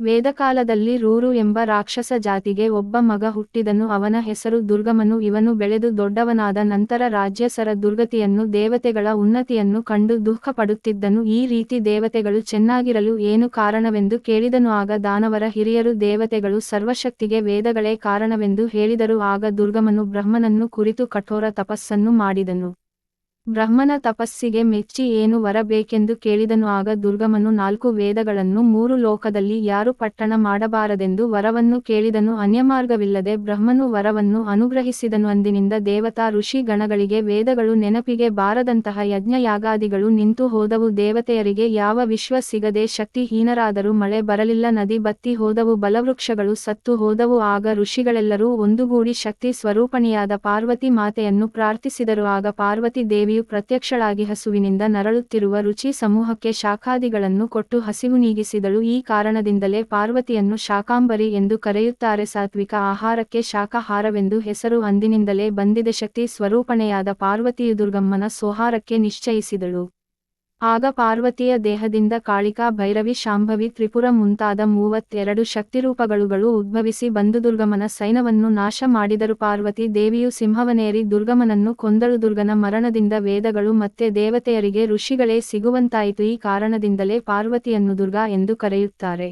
ವೇದಕಾಲದಲ್ಲಿ ರೂರು ಎಂಬ ರಾಕ್ಷಸ ಜಾತಿಗೆ ಒಬ್ಬ ಮಗ ಹುಟ್ಟಿದನು. ಅವನ ಹೆಸರು ದುರ್ಗಮನು. ಇವನು ಬೆಳೆದು ದೊಡ್ಡವನಾದ ನಂತರ ರಾಜ್ಯಸರ ದುರ್ಗತಿಯನ್ನು ದೇವತೆಗಳ ಉನ್ನತಿಯನ್ನು ಕಂಡು ದುಃಖಪಡುತ್ತಿದ್ದನು. ಈ ರೀತಿ ದೇವತೆಗಳು ಚೆನ್ನಾಗಿರಲು ಏನು ಕಾರಣವೆಂದು ಕೇಳಿದನು. ಆಗ ದಾನವರ ಹಿರಿಯರು, ದೇವತೆಗಳು ಸರ್ವಶಕ್ತಿಗೆ ವೇದಗಳೇ ಕಾರಣವೆಂದು ಹೇಳಿದರು. ಆಗ ದುರ್ಗಮನು ಬ್ರಹ್ಮನನ್ನು ಕುರಿತು ಕಠೋರ ತಪಸ್ಸನ್ನು ಮಾಡಿದನು. ಬ್ರಹ್ಮನ ತಪಸ್ಸಿಗೆ ಮೆಚ್ಚಿ ಏನು ವರಬೇಕೆಂದು ಕೇಳಿದನು, ಆಗ ದುರ್ಗಮನು ನಾಲ್ಕು ವೇದಗಳನ್ನು ಮೂರು ಲೋಕದಲ್ಲಿ ಯಾರು ಪಟ್ಟಣ ಮಾಡಬಾರದೆಂದು ವರವನ್ನು ಕೇಳಿದನು. ಅನ್ಯಮಾರ್ಗವಿಲ್ಲದೆ ಬ್ರಹ್ಮನು ವರವನ್ನು ಅನುಗ್ರಹಿಸಿದನು. ಅಂದಿನಿಂದ ದೇವತಾ ಋಷಿ ಗಣಗಳಿಗೆ ವೇದಗಳು ನೆನಪಿಗೆ ಬಾರದಂತಹ ಯಜ್ಞಯಾಗಾದಿಗಳು ನಿಂತು ಹೋದವು. ದೇವತೆಯರಿಗೆ ಯಾವ ವಿಶ್ವ ಸಿಗದೆ ಶಕ್ತಿಹೀನರಾದರೂ ಮಳೆ ಬರಲಿಲ್ಲ. ನದಿ ಬತ್ತಿ ಹೋದವು, ಬಲವೃಕ್ಷಗಳು ಸತ್ತು ಹೋದವು. ಆಗ ಋಷಿಗಳೆಲ್ಲರೂ ಒಂದುಗೂಡಿ ಶಕ್ತಿ ಸ್ವರೂಪಣಿಯಾದ ಪಾರ್ವತಿ ಮಾತೆಯನ್ನು ಪ್ರಾರ್ಥಿಸಿದರು. ಆಗ ಪಾರ್ವತಿ ದೇವಿಯು ಪ್ರತ್ಯಕ್ಷಳಾಗಿ ಹಸುವಿನಿಂದ ನರಳುತ್ತಿರುವ ರುಚಿ ಸಮೂಹಕ್ಕೆ ಶಾಖಾದಿಗಳನ್ನು ಕೊಟ್ಟು ಹಸಿವು ನೀಗಿಸಿದಳು. ಈ ಕಾರಣದಿಂದಲೇ ಪಾರ್ವತಿಯನ್ನು ಶಾಕಾಂಬರಿ ಎಂದು ಕರೆಯುತ್ತಾರೆ. ಸಾತ್ವಿಕ ಆಹಾರಕ್ಕೆ ಶಾಖಾಹಾರವೆಂದು ಹೆಸರು ಅಂದಿನಿಂದಲೇ ಬಂದಿದೆ. ಶಕ್ತಿ ಸ್ವರೂಪಣೆಯಾದ ಪಾರ್ವತಿಯು ದುರ್ಗಮ್ಮನ ಸೋಹಾರಕ್ಕೆ ನಿಶ್ಚಯಿಸಿದಳು. ಆಗ ಪಾರ್ವತಿಯ ದೇಹದಿಂದ ಕಾಳಿಕಾ ಭೈರವಿ ಶಾಂಭವಿ ತ್ರಿಪುರ ಮುಂತಾದ ಮೂವತ್ತೆರಡು ಶಕ್ತಿರೂಪಗಳುಗಳು ಉದ್ಭವಿಸಿ ಬಂದು ದುರ್ಗಮನ ಸೈನವನ್ನು ನಾಶ ಮಾಡಿದರು. ಪಾರ್ವತಿ ದೇವಿಯು ಸಿಂಹವನೇರಿ ದುರ್ಗಮನನ್ನು ಕೊಂದಳು. ದುರ್ಗನ ಮರಣದಿಂದ ವೇದಗಳು ಮತ್ತೆ ದೇವತೆಯರಿಗೆ ಋಷಿಗಳೇ ಸಿಗುವಂತಾಯಿತು. ಈ ಕಾರಣದಿಂದಲೇ ಪಾರ್ವತಿಯನ್ನು ದುರ್ಗಾ ಎಂದು ಕರೆಯುತ್ತಾರೆ.